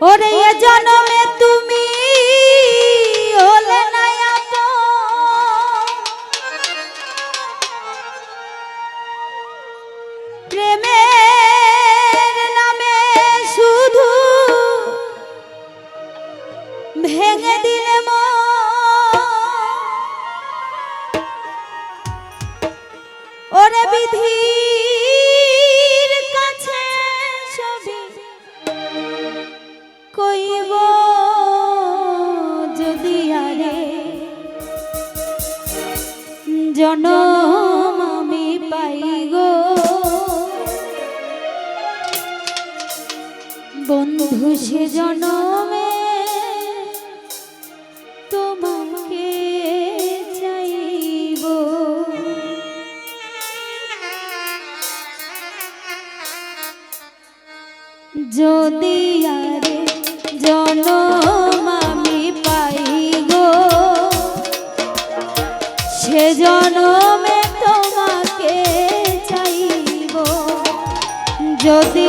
ওরে জনমে তুমি জনম আমি পাই বন্ধু সে জনম যদি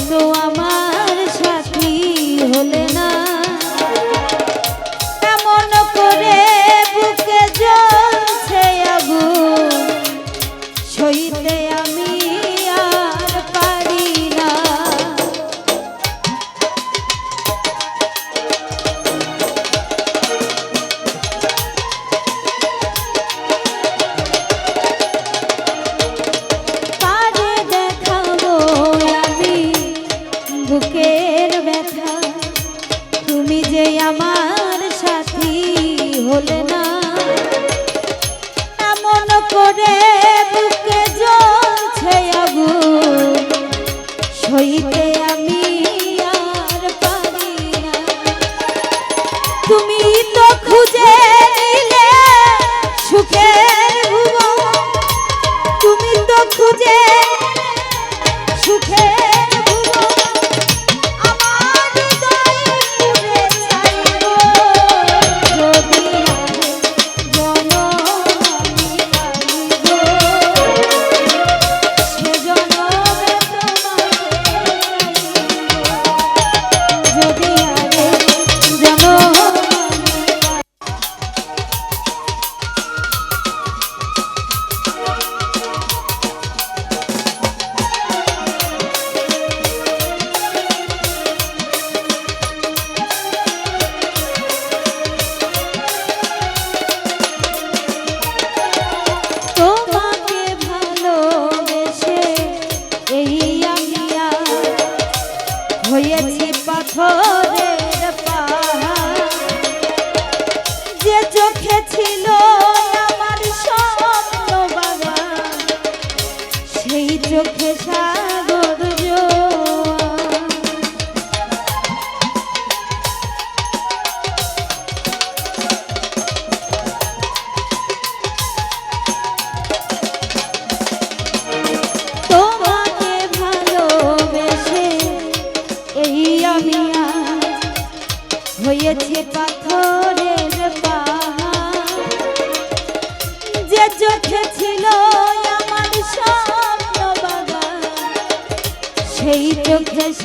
বন্ধু আমার।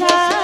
আশা